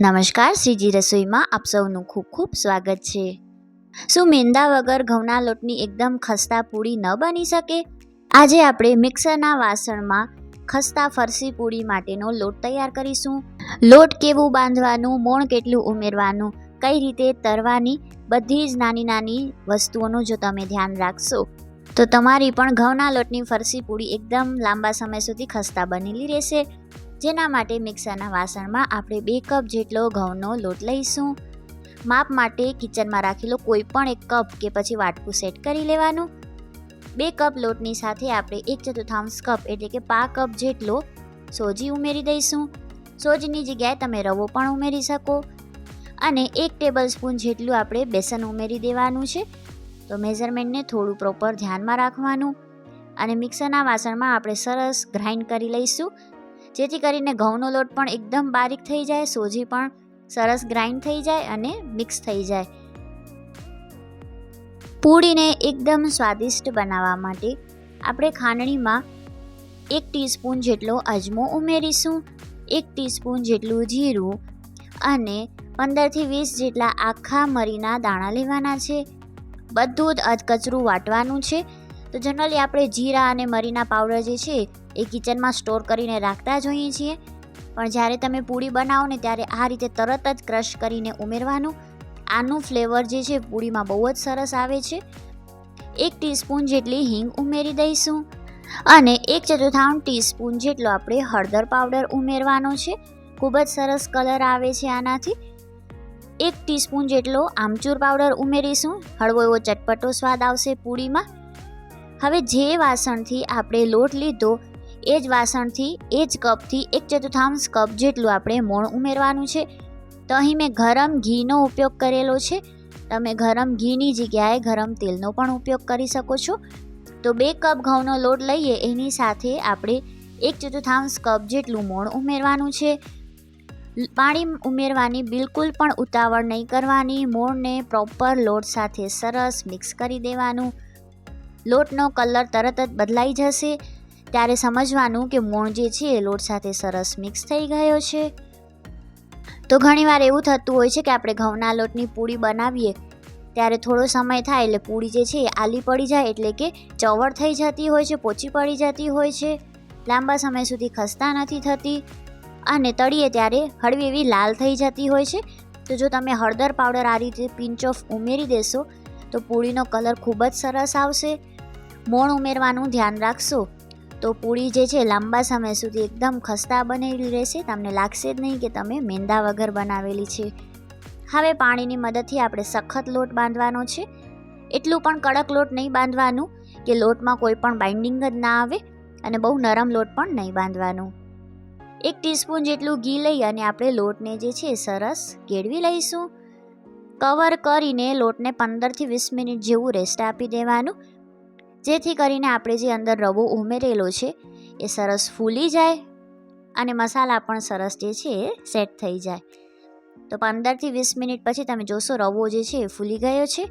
નમસ્કાર, શ્રીજી રસોઈમાં આપ સૌનું ખૂબ ખૂબ સ્વાગત છે. શું મેંદા વગર ઘઉંના લોટની એકદમ ખસ્તા પૂરી ન બની શકે? આજે આપણે મિક્સરના વાસણમાં ખસ્તા ફરસી પૂરી માટેનો લોટ તૈયાર કરીશું. લોટ કેવું બાંધવાનું, મોણ કેટલું ઉમેરવાનું, કઈ રીતે તરવાની, બધી જ નાની નાની વસ્તુઓનું જો તમે ધ્યાન રાખશો, તો તમારી પણ ઘઉંના લોટની ફરસી પૂરી એકદમ લાંબા સમય સુધી ખસ્તા બનેલી રહેશે. જેના માટે મિક્સરના વાસણમાં આપણે બે કપ જેટલો ઘઉંનો લોટ લઈશું. માપ માટે કિચનમાં રાખેલો કોઈ પણ એક કપ કે પછી વાટકું સેટ કરી લેવાનું. બે કપ લોટની સાથે આપણે એક ચતુર્થાંશ કપ એટલે કે પા કપ જેટલો સોજી ઉમેરી દઈશું. સોજીની જગ્યાએ તમે રવો પણ ઉમેરી શકો. અને એક ટેબલ સ્પૂન જેટલું આપણે બેસન ઉમેરી દેવાનું છે. તો મેઝરમેન્ટને થોડું પ્રોપર ધ્યાનમાં રાખવાનું. અને મિક્સરના વાસણમાં આપણે સરસ ગ્રાઇન્ડ કરી લઈશું. જેથી કરીને ઘઉંનો લોટ પણ એકદમ બારીક થઈ જાય, સોજી પણ સરસ ગ્રાઇન્ડ થઈ જાય અને મિક્સ થઈ જાય. પૂરીને એકદમ સ્વાદિષ્ટ બનાવવા માટે આપણે ખાંડણીમાં એક ટીસ્પૂન જેટલો અજમો ઉમેરીશું, એક ટીસ્પૂન જેટલું જીરું અને પંદરથી વીસ જેટલા આખા મરીના દાણા લેવાના છે. બધું જ અધકચરું વાટવાનું છે. તો જનરલી આપણે જીરા અને મરીના પાવડર જે છે, એ કિચનમાં સ્ટોર કરીને રાખતા જ હોઈએ છીએ. પણ જ્યારે તમે પૂરી બનાવો ને ત્યારે આ રીતે તરત જ ક્રશ કરીને ઉમેરવાનું. આનું ફ્લેવર જે છે, પૂરીમાં બહુ જ સરસ આવે છે. એક ટીસ્પૂન જેટલી હિંગ ઉમેરી દઈશું. અને એક ચતુર્થાંશ ટીસ્પૂન જેટલો આપણે હળદર પાવડર ઉમેરવાનો છે. ખૂબ જ સરસ કલર આવે છે આનાથી. એક ટીસ્પૂન જેટલો આમચૂર પાવડર ઉમેરીશું. હળવો એવો ચટપટો સ્વાદ આવશે પૂરીમાં. હવે જે વાસણથી આપણે લોટ લીધો, એ જ વાસણથી, એ જ કપથી, એક ચતુર્થાંશ કપ જેટલું આપણે મોણ ઉમેરવાનું છે. તો અહીં મેં ગરમ ઘીનો ઉપયોગ કરેલો છે. તમે ગરમ ઘીની જગ્યાએ ગરમ તેલનો પણ ઉપયોગ કરી શકો છો. તો બે કપ ઘઉંનો લોટ લઈએ, એની સાથે આપણે એક ચતુર્થાંશ કપ જેટલું મોણ ઉમેરવાનું છે. પાણી ઉમેરવાની બિલકુલ પણ ઉતાવળ નહીં કરવાની, મોણને પ્રોપર લોટ સાથે સરસ મિક્સ કરી દેવાનું. લોટનો કલર તરત જ બદલાઈ જશે. ત્યારે સમજવાનું કે મોણ જે છે એ લોટ સાથે સરસ મિક્સ થઈ ગયો છે. તો ઘણીવાર એવું થતું હોય છે કે આપણે ઘઉંના લોટની પૂરી બનાવીએ, ત્યારે થોડો સમય થાય એટલે પૂરી જે છે એ આલી પડી જાય એટલે કે ચવડ થઈ જતી હોય છે, પોચી પડી જતી હોય છે. લાંબા સમય સુધી ખસતા નથી થતી અને તળીએ ત્યારે હળવી એવી લાલ થઈ જતી હોય છે. તો જો તમે હળદર પાવડર આ રીતે પિંચ ઓફ ઉમેરી દેશો, તો પૂરીનો કલર ખૂબ જ સરસ આવશે. મોણ ઉમેરવાનું ધ્યાન રાખશો. તો પૂરી જે છે લાંબા સમય સુધી એકદમ ખસ્તા બનેલી રહેશે. તમને લાગશે જ નહીં કે તમે મેંદા વગર બનાવેલી છે. હવે પાણીની મદદથી આપણે સખત લોટ બાંધવાનો છે. એટલું પણ કડક લોટ નહીં બાંધવાનું કે લોટમાં કોઈ પણ બાઇન્ડિંગ જ ના આવે અને બહુ નરમ લોટ પણ નહીં બાંધવાનું. એક ટીસ્પૂન જેટલું ઘી લઈ અને આપણે લોટને જે છે સરસ કેળવી લઈશું. કવર કરીને લોટને પંદરથી વીસ મિનિટ જેવું રેસ્ટ આપી દેવાનું. જેથી કરીને આપણે જે અંદર રવો ઉમેરેલો છે, એ સરસ ફૂલી જાય અને મસાલા પણ સરસ જે છે એ સેટ થઈ જાય. તો પંદરથી વીસ મિનિટ પછી તમે જોશો રવો જે છે એ ફૂલી ગયો છે.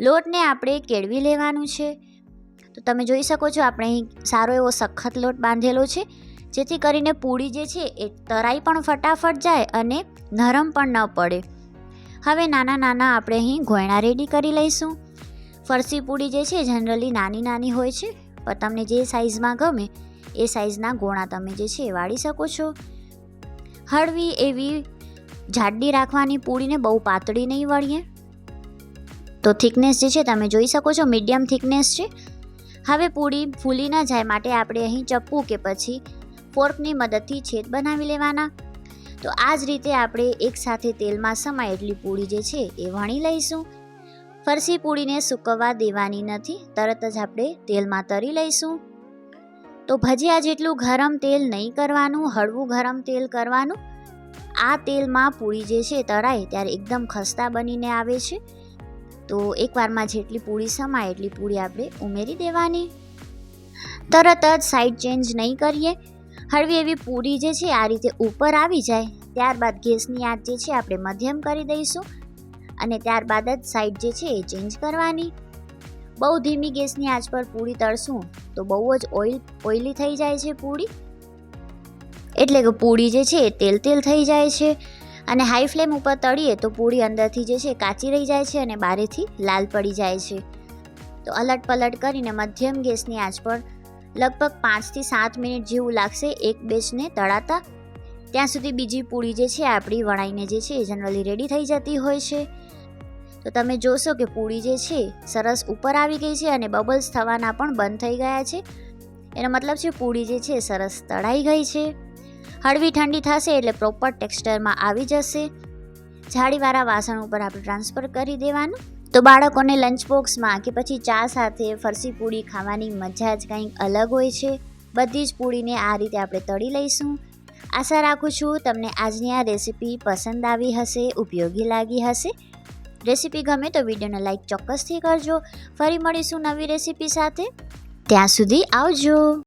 લોટને આપણે કેળવી લેવાનું છે. તો તમે જોઈ શકો છો આપણે અહીં સારો એવો સખત લોટ બાંધેલો છે, જેથી કરીને પૂરી જે છે એ તરાઈ પણ ફટાફટ જાય અને નરમ પણ ન પડે. હવે નાના નાના આપણે અહીં ગોયણા રેડી કરી લઈશું. ફરસી પૂડી જે છે જનરલી નાની નાની હોય છે, પણ તમને જે સાઇઝમાં ગમે, એ સાઇઝના ગોળા તમે જે છે, એ વાળી શકો છો. હળવી એવી જાડી રાખવાની પૂડીને બહુ પાતળી નહીં વળીએ. તો થિકનેસ જે છે, તમે જોઈ શકો છો મીડિયમ થિકનેસ છે. હવે પૂડી ફૂલી ન જાય માટે આપણે અહીં ચપ્પુ કે પછી ફોર્કની મદદથી છેદ બનાવી લેવાના. તો આ જ રીતે આપણે એકસાથે તેલમાં સમાય એટલી પૂડી જે છે, એ વણી લઈશું. ફરસી પૂરીને સૂકવવા દેવાની નથી. તરત જ આપણે તેલમાં તરી લઈશું. તો ભજીયા જેટલું ગરમ તેલ નહીં કરવાનું, હળવું ગરમ તેલ કરવાનું, આ તેલમાં પૂરી જે છે તળાય ત્યારે એકદમ ખસ્તા બનીને આવે છે. તો એકવારમાં જેટલી પૂરી સમાય એટલી પૂરી આપણે ઉમેરી દેવાની. તરત જ સાઈડ ચેન્જ નહીં કરીએ. હળવી એવી પૂરી જે છે આ રીતે ઉપર આવી જાય. ત્યારબાદ ગેસની આંચ જે છે આપણે મધ્યમ કરી દઈશું. અને ત્યારબાદ જ સાઈડ જે છે એ ચેન્જ કરવાની. બહુ ધીમી ગેસની આંચ પર પૂરી તળશું તો બહુ જ ઓઇલ ઓઇલી થઈ જાય છે પૂરી. એટલે કે પૂરી જે છે એ તેલ તેલ થઈ જાય છે. અને હાઈ ફ્લેમ ઉપર તળીએ તો પૂરી અંદરથી જે છે કાચી રહી જાય છે અને બારેથી લાલ પડી જાય છે. તો અલટ પલટ કરીને મધ્યમ ગેસની આંચ પર લગભગ પાંચથી સાત મિનિટ જેવું લાગશે એક બેચને તળાતા. ત્યાં સુધી બીજી પૂરી જે છે આપણી વણાઈને જે છે એ જનરલી રેડી થઈ જતી હોય છે. તો તમે જોશો કે પૂરી જે છે, સરસ ઉપર આવી ગઈ છે અને બબલ્સ થવાના પણ બંધ થઈ ગયા છે. એનો મતલબ છે પૂરી જે છે, સરસ તળાઈ ગઈ છે. હળવી ઠંડી થશે એટલે પ્રોપર ટેક્સચરમાં આવી જશે. જાળીવાળા વાસણ ઉપર આપણે ટ્રાન્સફર કરી દેવાનું. તો બાળકોને લંચ બોક્સમાં કે પછી ચા સાથે ફરસી પૂરી ખાવાની મજા જ કંઈક અલગ હોય છે. બધી જ પૂરીને આ રીતે આપણે તળી લઈશું. આશા રાખું છું તમને આજની આ રેસીપી પસંદ આવી હશે, ઉપયોગી લાગી હશે. રેસીપી ગમે તો વિડીયોને લાઇક ચોક્કસથી કરજો. ફરી મળીશું નવી રેસીપી સાથે. ત્યાં સુધી આવજો.